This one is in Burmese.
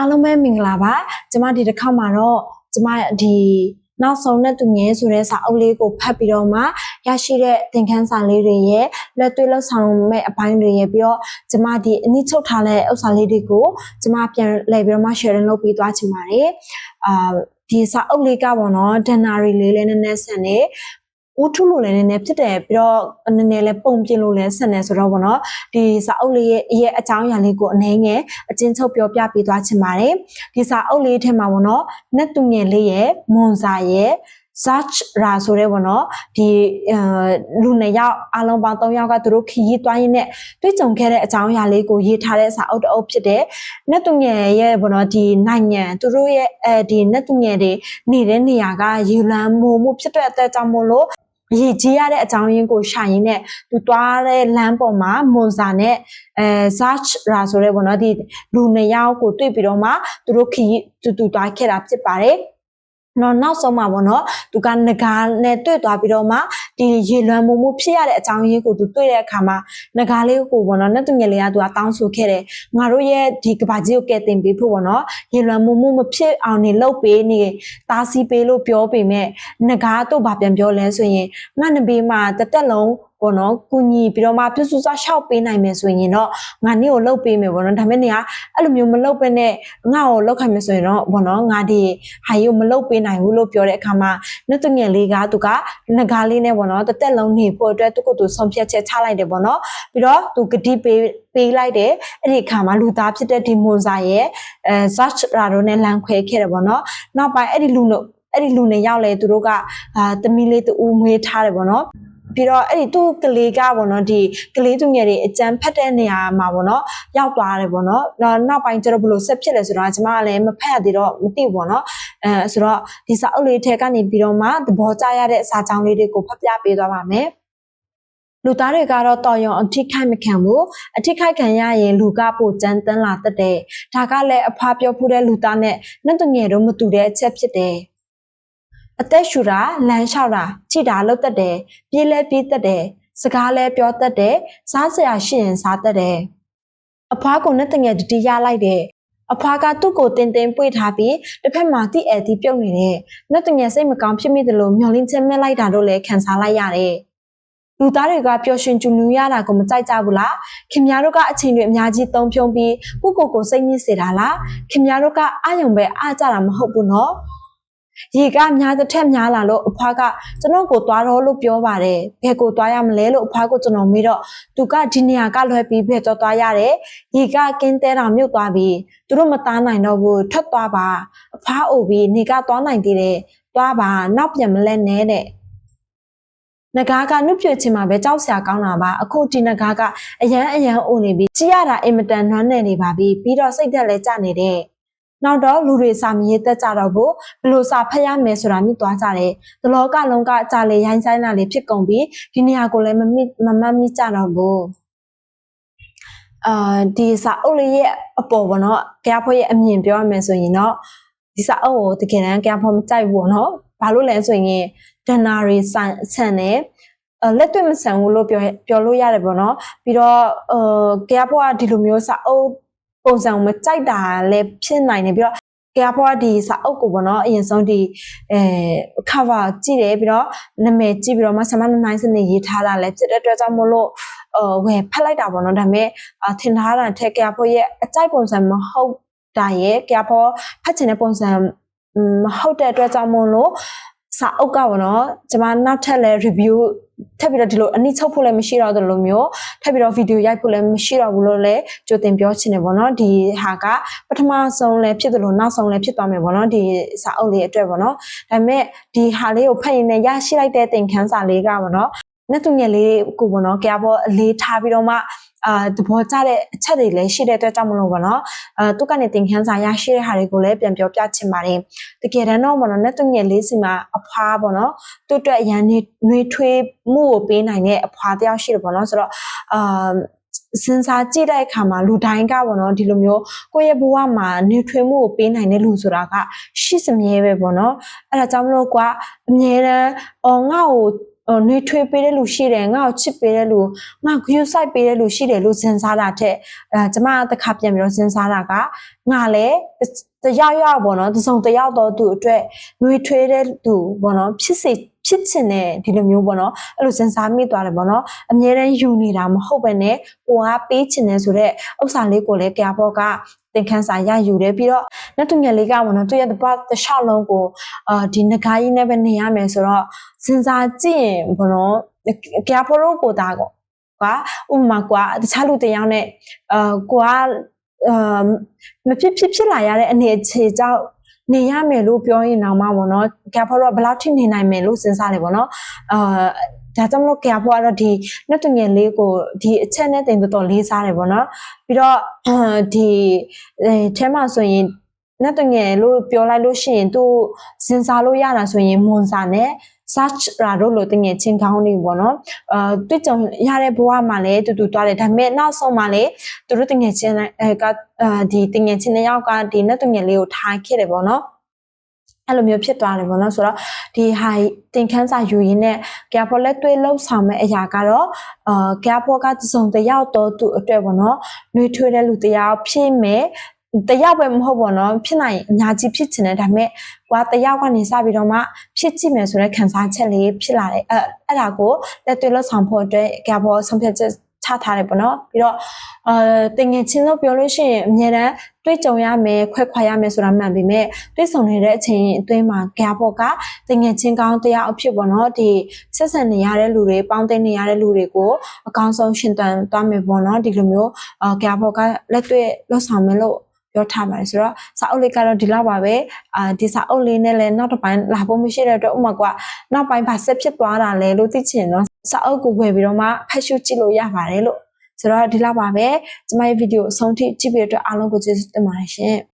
အားလုံးပဲမင်္ဂလာပါကျမဒီတစ်ခါမှာတော့ကျမဒီနောက်ဆုံးနဲ့သူငယ်ဆိုတဲ့စာအုပ်လေးကိုဖတ်ပြီးတော့မှရရှိတဲ့သင်ခန်းစာလေးတွေရဲ့လက်တွေ့လောက်ဆောင်မဲ့အပိုင်းတွေရဲ့ပြီးတော့ကျမဒီအနည်းချုပ်ထားတဲ့ဥစ္စာလေးတွေကိုကျမပြန်လှည့်ပြီးတော့မှ sharing လုပ်ပြီးသွားချင်ပါတယ်အာဒီစာအုပ်လေးကပေါ့နော်ဒန်နာရီလေးလည်းနည်းနည်းဆန်နေ ဦးထုလို့လည်းနည်းနည်းဖြစ်တယ်ပြီးတော့နည်းနည်းလည်းပုံပြလို့လည်းဆန်နေဆိုတော့ပေါ့နော်ဒီစာအုပ်လေးရဲ့ရဲ့အကြောင်းအရာလေးကိုအနည်းငယ်အချင်းချုပ်ပြောပြပေးသွားချင်ပါတယ်ဒီစာအုပ်လေးထဲမှာပေါ့နော်နတ်သူငယ်လေးရဲ့မွန်စာရဲ့ search ရာဆိုတဲ့ပေါ့နော်ဒီအဲလူနှစ်ယောက်အားလုံးပေါင်း၃ယောက်ကသူတို့ခရီးသွားရင်းနဲ့တွေ့ကြုံခဲ့တဲ့အကြောင်းအရာလေးကိုရေးထားတဲ့စာအုပ်တစ်အုပ်ဖြစ်တဲ့နတ်သူငယ်ရဲ့ပေါ့နော်ဒီနိုင်ငံသူတို့ရဲ့အဲဒီနတ်သူငယ်တွေနေတဲ့နေရာကရေလမ်းမိုးမှုဖြစ်တဲ့အသက်ကြောင့်မို့လို့ ရည်ကြီးရတဲ့အကြောင်းရင်းကိုရှာရင်းနဲ့သူသွားတဲ့လမ်းပေါ်မှာမွန်စာနဲ့အဲ search ရာဆိုတဲ့ပေါ့နော်ဒီလူနှစ်ယောက်ကိုတွေ့ပြီးတော့မှသူတို့ခရီးတူတူသွားခဲ့တာဖြစ်ပါတယ်နော်နောက်ဆုံးမှာပေါ့နော်သူကငကားနဲ့တွေ့သွားပြီးတော့မှ ဒီရေလွမ်းမှုမှုဖြစ်ရတဲ့အကြောင်းရင်းကိုသူတွေ့တဲ့အခါမှာငကားလေးကိုပေါ့နော်နဲ့သူငယ်လေးကသူကတောင်းဆိုခဲ့တယ်ငါတို့ရဲ့ဒီကဘာကြီးကိုကယ်တင်ပေးဖို့ပေါ့နော်ရေလွမ်းမှုမှုမဖြစ်အောင်နေလုပ်ပေးနေတားဆီးပေးလို့ပြောပေမဲ့ငကားတော့ဗာပြန်ပြောလဲဆိုရင်ငါနဘေးမှာတစ်သက်လုံး ပေါ့နော်ကုညီပြီးတော့မှပြစုစားရှောက်ပေးနိုင်မယ်ဆိုရင်တော့ငါနေ့ကိုလှုပ်ပေးမယ်ပေါ့နော်ဒါပေမဲ့နေကအဲ့လိုမျိုးမလှုပ်ပဲနဲ့ငါ့ကိုလှုပ်ခိုင်းမယ်ဆိုရင်တော့ပေါ့နော်ငါဒီဟာကြီးကိုမလှုပ်ပေးနိုင်ဘူးလို့ပြောတဲ့အခါမှာနှစ်တငယ်လေးကသူကငကားလေးနဲ့ပေါ့နော်တစ်သက်လုံးနေဖို့အတွက်သူကသူဆုံးဖြတ်ချက်ချလိုက်တယ်ပေါ့နော်ပြီးတော့သူဂတိပေးပေးလိုက်တယ်အဲ့ဒီအခါမှာလူသားဖြစ်တဲ့ဒီမွန်စာရဲ့အဲ search ရာတို့နဲ့လမ်းခွဲခဲ့တယ်ပေါ့နော်နောက်ပိုင်းအဲ့ဒီလူတို့အဲ့ဒီလူနဲ့ရောက်လဲသူတို့ကအာတမီလေးတူမွေးထားတယ်ပေါ့နော် ပြီးတော့အဲ့ဒီသူ့ကလေးကပေါ့နော်ဒီကလေးသူငယ်တွေအကြမ်းဖက်တဲ့နေရာမှာပေါ့နော်ရောက်သွားတယ်ပေါ့နော်နောက်နောက်ပိုင်းကျတော့ဘလို့ဆက်ဖြစ်လဲဆိုတော့ကျွန်မကလည်းမဖက်သေးတော့မသိဘူးပေါ့နော်အဲဆိုတော့ဒီစာအုပ်လေးထဲကနေပြီးတော့မှသဘောကျရတဲ့စာကြောင်းလေးတွေကိုဖတ်ပြပေးသွားပါမယ်လူသားတွေကတော့တော်ရုံအထိခိုက်မခံဘူးအထိခိုက်ခံရရင်လူကပိုကြမ်းတမ်းလာတတ်တယ်ဒါကလည်းအဖွားပြောဖူးတဲ့လူသားနဲ့နှက်တငယ်တို့မတူတဲ့အချက်ဖြစ်တယ် အသက်ရှူတာလမ်းလျှောက်တာခြိတာလှုပ်တတ်တယ်ပြေးလဲပြေးတတ်တယ်စကားလဲပြောတတ်တယ်စားစရာရှိရင်စားတတ်တယ်အဖွားကနဲ့တငယ်တတိရလိုက်တယ်အဖွားကသူ့ကိုတင်တင်ပွေထားပြီးတစ်ဖက်မှာတိအဲတိပြုတ်နေတဲ့နဲ့တငယ်စိတ်မကောင်းဖြစ်မိတယ်လို့မျောလင်းချက်မဲ့လိုက်တာတို့လည်းခံစားလိုက်ရတယ်လူသားတွေကပျော်ရွှင်ကြည်နူးရတာကိုမကြိုက်ကြဘူးလားခင်ဗျားတို့ကအချိန်တွေအများကြီးသုံးဖြုံးပြီးကိုကိုကိုစိတ်ညစ်စေတာလားခင်ဗျားတို့ကအာယုံပဲအားကြတာမဟုတ်ဘူးနော် ရေကများတစ်ထက်များလာလို့အဖွားကကျွန်တော်ကိုသွားတော့လို့ပြောပါတယ်ဘယ်ကိုသွားရမလဲလို့အဖွားကကျွန်တော်မေးတော့သူကဒီနေရာကလွှဲပြီးဘယ်တော့သွားရတယ်ရေကကင်းတဲတာမြုပ်သွားပြီးသူတို့မသားနိုင်တော့ဘူးထွက်သွားပါအဖွားအိုပြီးနေကသွားနိုင်သေးတယ်သွားပါနောက်ပြန်မလဲနဲ့တဲ့နဂါးကနှုတ်ပြချင်မှာပဲကြောက်စရာကောင်းတာပါအခုဒီနဂါးကအရန်အရန်အိုနေပြီကြည့်ရတာအင်မတန်နှွမ်းနေနေပါပြီပြီးတော့စိတ်သက်လည်းကြနေတဲ့ နောက်တော့လူတွေစာမရေးတက်ကြတော့ဘူးဘလို့စာဖတ်ရမယ်ဆိုတာမြင်သွားကြတယ်။ဒလောကလုံးကအကြလေရိုင်းဆိုင်တာလေးဖြစ်ကုန်ပြီးဒီနေရာကိုလည်းမမိမမမိကြတော့ဘူး။အာဒီစာအုပ်လေးရဲ့အပေါ်ပေါ့နော်။ကြားဖွဲ့ရဲ့အမြင်ပြောရမယ်ဆိုရင်တော့ဒီစာအုပ်ကိုတကယ်တမ်းကြားဖွဲ့မကြိုက်ဘူးပေါ့နော်။ဘာလို့လဲဆိုရင်ဒန်နာရီဆန်ဆန်နဲ့အဲလက်တွေ့မဆန်ဘူးလို့ပြောပြောလို့ရတယ်ပေါ့နော်ပြီးတော့အဲကြားဖွဲ့ကဒီလိုမျိုးစာအုပ် ပုံစံကိုမကြိုက်တာလည်းဖြစ်နိုင်တယ်ပြီးတော့ကဲဖွားဒီစာအုပ်ကိုပေါ့နော်အရင်ဆုံးဒီအဲ cover ကြည့်တယ်ပြီးတော့နာမည်ကြည့်ပြီးတော့မှဆမနိုင်စနေရေးထားတာလည်းဖြစ်တဲ့အတွက်ကြောင့်မို့လို့အဝယ်ဖတ်လိုက်တာပေါ့နော်ဒါပေမဲ့ထင်ထားတာထက်ကဲဖွားရဲ့အကြိုက်ပုံစံမဟုတ်တာရဲ့ကဲဖွားဖတ်ချင်တဲ့ပုံစံမဟုတ်တဲ့အတွက်ကြောင့်မို့လို့ စာအုပ်ကပေါ့နော်ကျွန်မနောက်ထပ်လဲ review ထပ်ပြီးတော့ဒီလိုအနည်းချုပ်ဖို့လည်းမရှိတော့သလိုမျိုးထပ်ပြီးတော့ဗီဒီယိုရိုက်ဖို့လည်းမရှိတော့ဘူးလို့လည်းကြိုတင်ပြောချင်တယ်ပေါ့နော်ဒီဟာကပထမဆုံးလည်းဖြစ်သလိုနောက်ဆုံးလည်းဖြစ်သွားမယ်ပေါ့နော်ဒီစာအုပ်လေးအတွက်ပေါ့နော်ဒါပေမဲ့ဒီဟာလေးကိုဖတ်ရင်လည်းရရှိလိုက်တဲ့သင်ခန်းစာလေးကပေါ့နော် နဲ့သူငယ်လေးကိုပေါ့နော်ကြာပေါ်အလေးထားပြီးတော့မှအာသဘောကျတဲ့အချက်တွေလည်းရှိတဲ့အတွက်ကြောင့်မလို့ပေါ့နော်အာသူကနေသင်ခန်းစာရရှိတဲ့ဟာတွေကိုလည်းပြန်ပြောပြချင်ပါတယ်တကယ်တမ်းတော့ပေါ့နော်နဲ့သူငယ်လေးစီမှာအဖွားပေါ့နော်သူ့အတွက်အရန်နှွေးထွေးမှုကိုပေးနိုင်တဲ့အဖွားတယောက်ရှိတယ်ပေါ့နော်ဆိုတော့အာစဉ်းစားကြည့်တဲ့အခါမှာလူတိုင်းကပေါ့နော်ဒီလိုမျိုးကိုယ့်ရဲ့ဘဝမှာနေထွေးမှုကိုပေးနိုင်တဲ့လူဆိုတာကရှိစမြဲပဲပေါ့နော်အဲ့ဒါကြောင့်မလို့ကွာအမြဲတမ်းအော်ငါ့ကိုဟို နှွေးထွေးပေးတဲ့လူရှိတယ်ငါ့ကိုချစ်ပေးတဲ့လူငါ့ကို view site ပေးတဲ့လူရှိတယ်လို့စဉ်းစားတာတဲ့အဲကျမတစ်ခါပြန်ပြီးတော့စဉ်းစားတာကငါလည်းတယောက်ယောက်ပေါ့နော်တစ်စုံတစ်ယောက်တော့သူအတွက်နှွေးထွေးတဲ့သူပေါ့နော်ဖြစ်စေဖြစ်ချင်တဲ့ဒီလိုမျိုးပေါ့နော်အဲ့လိုစဉ်းစားမိသွားတယ်ပေါ့နော်အမြဲတမ်းယူနေတာမဟုတ်ပဲနဲ့ကိုကပေးချင်တယ်ဆိုတော့ဥစ္စာလေးကိုလည်းကြဘောကသင်ခန်းစာရယူတယ်ပြီးတော့ နောက်တစ်ငယ်လေးကပေါ့နော်သူရဲ့တပတ်တစ်လျှောက်လုံးကိုအာဒီငကားကြီးနဲ့ပဲနေရမယ်ဆိုတော့စဉ်းစားကြည့်ရင်ဘောနော်ကြဘောရောကိုတာကောကဥပမာကွာတခြားလူတစ်ယောက်နဲ့အာကွာအာမဖြစ်ဖြစ်ဖြစ်လာရတဲ့အနေအခြေကြောင့်နေရမယ်လို့ပြောရင်တော့မှပေါ့နော်ကြဘောရောဘယ်လောက်ထိနေနိုင်မယ်လို့စဉ်းစားတယ်ပေါ့နော်အာဒါကြောင့်မလို့ကြဘောကတော့ဒီနှစ်တငယ်လေးကိုဒီအချက်နဲ့တင်တော်တော်လေးစားတယ်ပေါ့နော်ပြီးတော့ဒီအဲအဲမှာဆိုရင် နဲ့တငယ်လို့ပြောလိုက်လို့ရှိရင်သူစဉ်းစားလို့ရတာဆိုရင်မွန်စာနဲ့ search ရာတို့လို့တငယ်ချင်းကောင်းနေပေါ့နော်အာတွေ့ကြုံရတဲ့ဘဝမှာလည်းတူတူတွားတယ်ဒါပေမဲ့နောက်ဆုံးမှာလည်းသူတို့တငယ်ချင်းအဲကအာဒီတငယ်ချင်းတစ်ယောက်ကဒီနဲ့တငယ်လေးကိုထားခဲ့တယ်ပေါ့နော်အဲ့လိုမျိုးဖြစ်သွားတယ်ပေါ့နော်ဆိုတော့ဒီဟာတင်ခန်းစာယူရင်းနဲ့ကြဖော်လက်တွေ့လှုပ်ဆောင်မဲ့အရာကတော့အာကြဖော်ကတစုံတစ်ယောက်တော့သူ့အတွက်ပေါ့နော်နှွေးထွေးတဲ့လူတစ်ယောက်ဖြစ်မဲ့ တယောက်ပဲမဟုတ်ပါတော့ဖြစ်နိုင်ရင်အများကြီးဖြစ်ချင်တယ်ဒါပေမဲ့ကွာတယောက်ကနေစပြီးတော့မှဖြစ်ကြည့်မယ်ဆိုတဲ့ခံစားချက်လေးဖြစ်လာတယ်အဲအဲ့ဒါကိုလက်တွေ့လက်ဆောင်ဖို့အတွက်ကြဘောဆုံးဖြတ်ချက်ချထားတယ်ပေါ့နော်ပြီးတော့အာတင်ငယ်ချင်းလို့ပြောလို့ရှိရင်အများတန်းတွေ့ကြုံရမယ်ခွဲခွာရမယ်ဆိုတာမှန်ပေမဲ့တွေ့ဆုံနေတဲ့အချိန်အတွင်းမှာကြဘောကတင်ငယ်ချင်းကောင်းတရားအဖြစ်ပေါ့နော်ဒီဆက်ဆံနေရတဲ့လူတွေပေါင်းတင်နေရတဲ့လူတွေကိုအကောင်းဆုံးရှင်သန်သွားမယ်ပေါ့နော်ဒီလိုမျိုးအာကြဘောကလက်တွေ့လက်ဆောင်မယ်လို့ ပြောထားပါတယ်ဆိုတော့စာအုပ်လေးကတော့ဒီလောက်ပါပဲအာဒီစာအုပ်လေးနဲ့လည်းနောက်တစ်ပိုင်းလာဖို့မရှိတဲ့အတွက်ဥပမာကနောက်ပိုင်းဘာဆက်ဖြစ်သွားတာလဲလို့သိချင်တော့စာအုပ်ကိုဝယ်ပြီးတော့မှဖတ်ရှုကြည့်လို့ရပါတယ်လို့ဆိုတော့ဒီလောက်ပါပဲကျမရဲ့ဗီဒီယိုအဆုံးထိကြည့်ပြီးတဲ့အတွက်အားလုံးကိုကျေးဇူးတင်ပါတယ်ရှင်